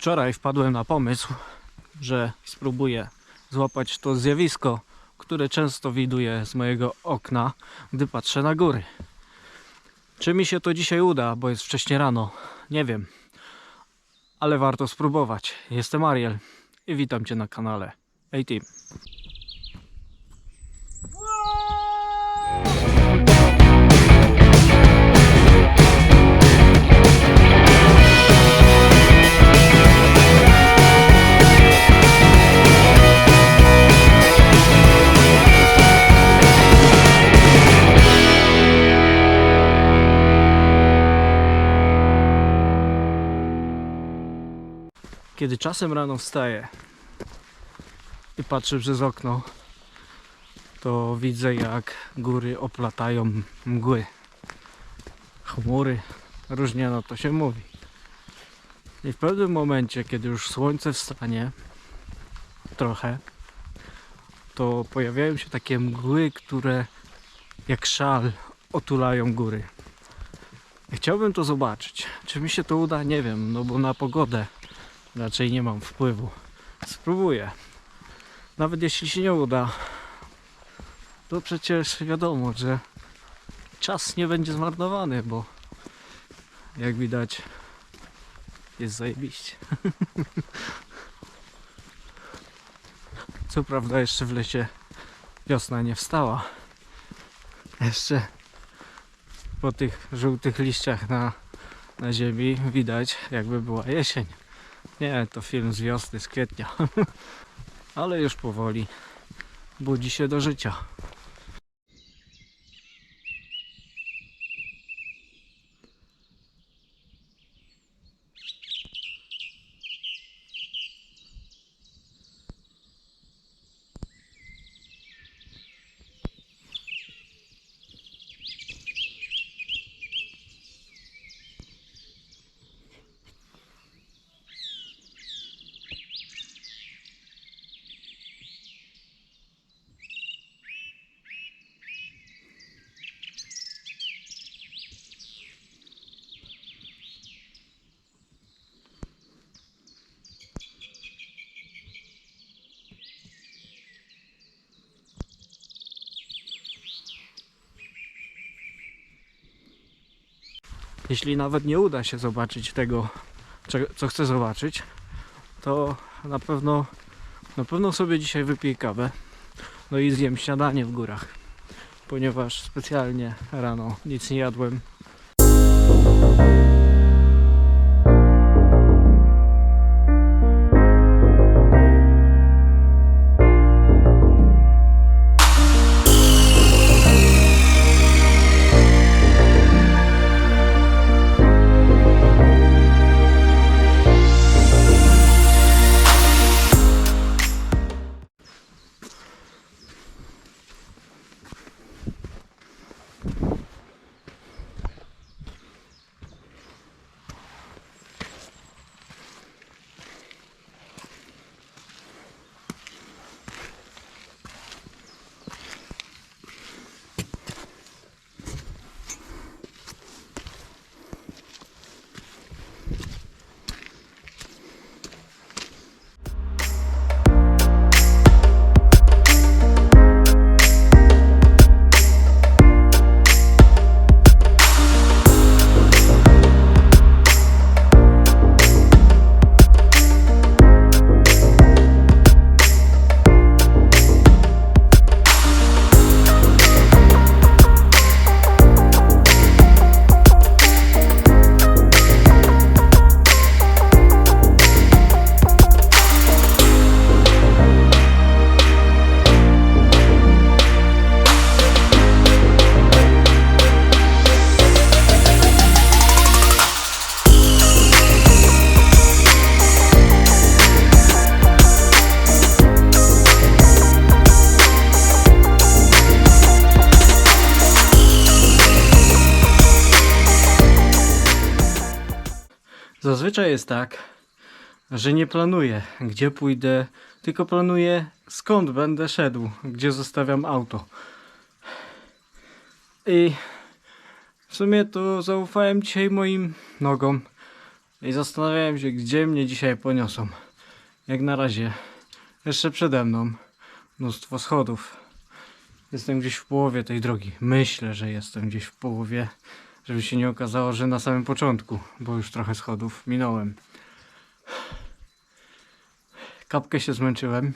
Wczoraj wpadłem na pomysł, że spróbuję złapać to zjawisko, które często widuję z mojego okna, gdy patrzę na góry. Czy mi się to dzisiaj uda, bo jest wcześnie rano, nie wiem. Ale warto spróbować. Jestem Ariel i witam Cię na kanale A-Team. Czasem rano wstaję i patrzę przez okno, to widzę jak góry oplatają mgły. Chmury, różnie na to się mówi. I w pewnym momencie, kiedy już słońce wstanie, trochę, to pojawiają się takie mgły, które jak szal otulają góry. Chciałbym to zobaczyć. Czy mi się to uda? Nie wiem, no bo na pogodę raczej nie mam wpływu. Spróbuję. Nawet jeśli się nie uda, to przecież wiadomo, że czas nie będzie zmarnowany, bo jak widać jest zajebiście. Co prawda jeszcze w lesie wiosna nie wstała. Jeszcze po tych żółtych liściach na, na ziemi widać jakby była jesień. Nie, to film z wiosny, z kwietnia. Ale już powoli budzi się do życia. Jeśli nawet nie uda się zobaczyć tego, co chcę zobaczyć, to na pewno, na pewno sobie dzisiaj wypiję kawę. No i zjem śniadanie w górach, ponieważ specjalnie rano nic nie jadłem. Zazwyczaj jest tak, że nie planuję, gdzie pójdę, tylko planuję, skąd będę szedł, gdzie zostawiam auto. I w sumie to zaufałem dzisiaj moim nogom I zastanawiałem się, gdzie mnie dzisiaj poniosą. Jak na razie, jeszcze przede mną mnóstwo schodów. Jestem gdzieś w połowie tej drogi. Myślę, że jestem gdzieś w połowie, żeby się nie okazało, że na samym początku, bo już trochę schodów minąłem. Kapkę się zmęczyłem.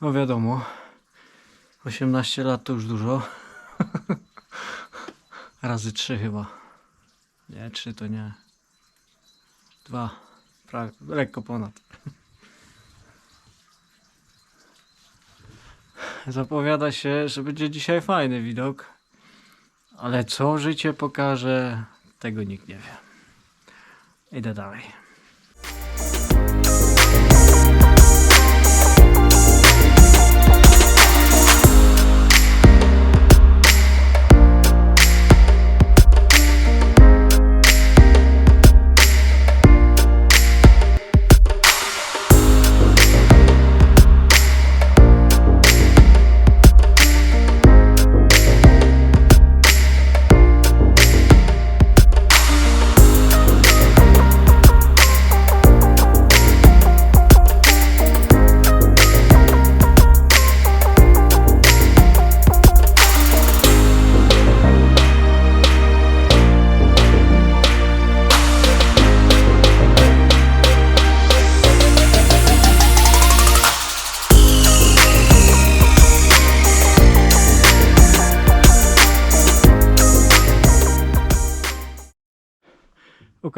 No wiadomo, 18 lat to już dużo. Razy 3 chyba. Nie, 3 to nie. Dwa. Prawie, lekko ponad. Zapowiada się, że będzie dzisiaj fajny widok. Ale co życie pokaże, tego nikt nie wie. Idę dalej.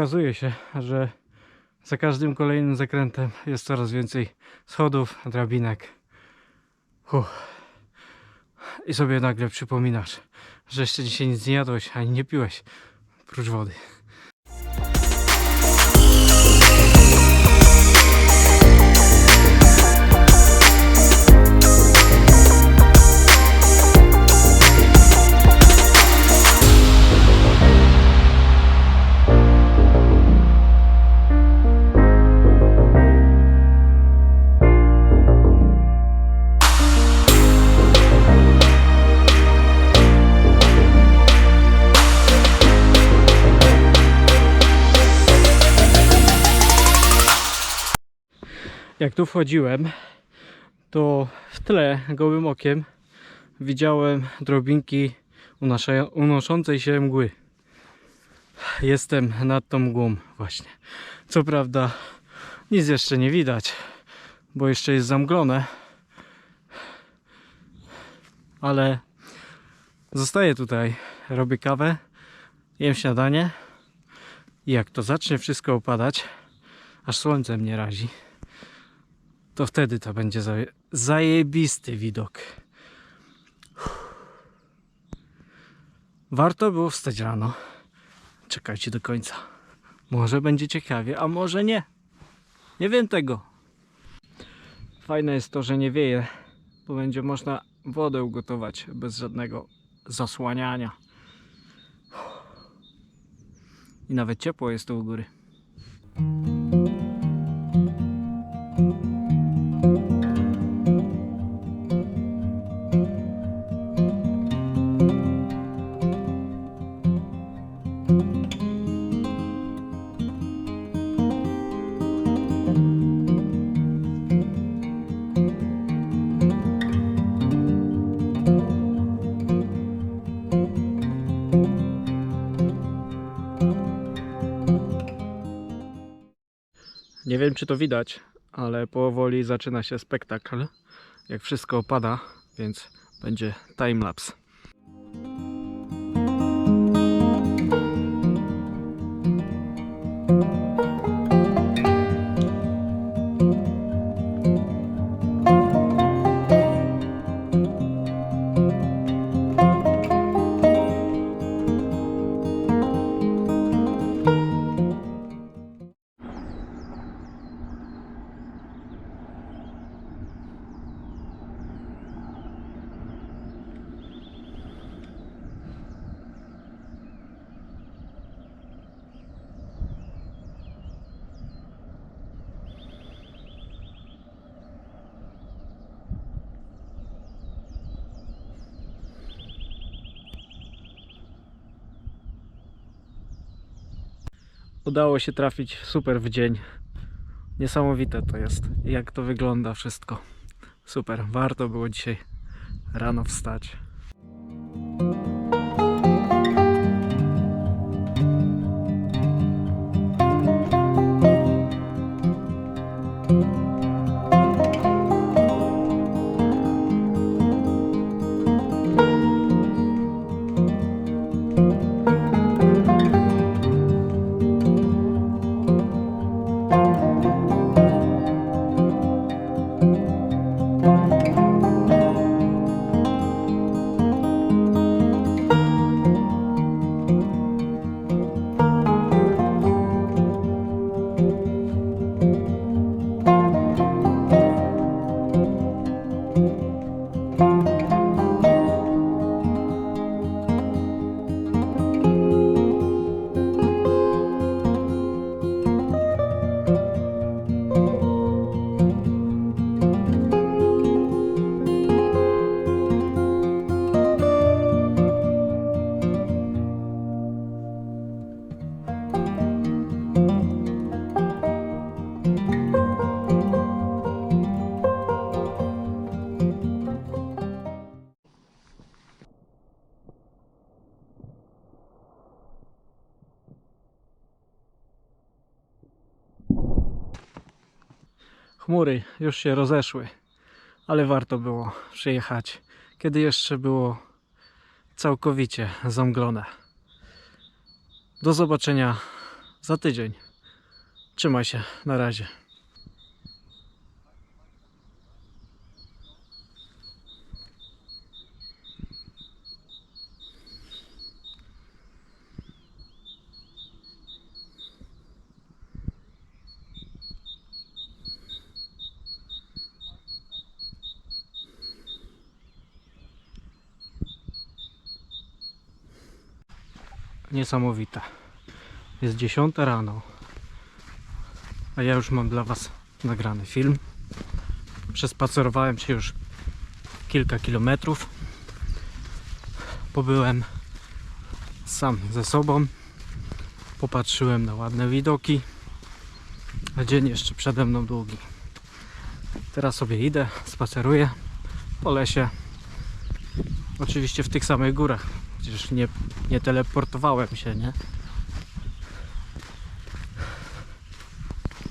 Okazuje się, że za każdym kolejnym zakrętem jest coraz więcej schodów, drabinek. Uff. I sobie nagle przypominasz, że jeszcze dzisiaj nic nie jadłeś ani nie piłeś, prócz wody. Jak tu wchodziłem, to w tle gołym okiem widziałem drobinki unoszącej się mgły. Jestem nad tą mgłą właśnie. Co prawda nic jeszcze nie widać, bo jeszcze jest zamglone. Ale zostaję tutaj, robię kawę, jem śniadanie i jak to zacznie wszystko opadać, aż słońce mnie razi, to wtedy to będzie zaje- zajebisty widok. Warto było wstać rano. Czekajcie do końca. Może będzie ciekawie, a może nie. Nie wiem tego. Fajne jest to, że nie wieje, bo będzie można wodę ugotować bez żadnego zasłaniania. I nawet ciepło jest tu u góry. Nie wiem, czy to widać, ale powoli zaczyna się spektakl. Jak wszystko opada, więc będzie timelapse. Udało się trafić super w dzień. Niesamowite to jest, jak to wygląda wszystko. Super, warto było dzisiaj rano wstać. Chmury już się rozeszły, ale warto było przyjechać, kiedy jeszcze było całkowicie zamglone. Do zobaczenia za tydzień. Trzymaj się, na razie. Niesamowite. Jest 10 rano, a ja już mam dla Was nagrany film. Przespacerowałem się już kilka kilometrów. Pobyłem sam ze sobą. Popatrzyłem na ładne widoki. A dzień jeszcze przede mną długi. Teraz sobie idę, spaceruję po lesie. Oczywiście w tych samych górach. Przecież nie, nie teleportowałem się, nie?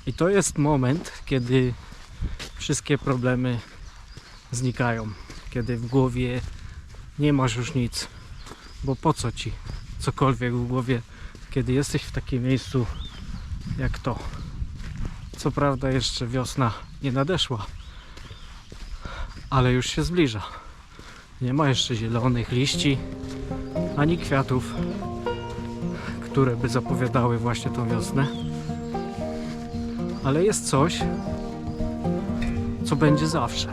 I to jest moment, kiedy wszystkie problemy znikają. Kiedy w głowie nie masz już nic. Bo po co ci cokolwiek w głowie, kiedy jesteś w takim miejscu jak to? Co prawda jeszcze wiosna nie nadeszła, ale już się zbliża. Nie ma jeszcze zielonych liści ani kwiatów, które by zapowiadały właśnie tą wiosnę. Ale jest coś, co będzie zawsze.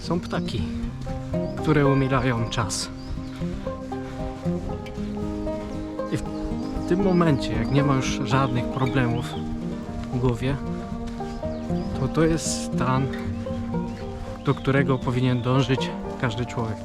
Są ptaki, które umierają czas. I w tym momencie, jak nie ma już żadnych problemów w głowie, to to jest stan, do którego powinien dążyć każdy człowiek.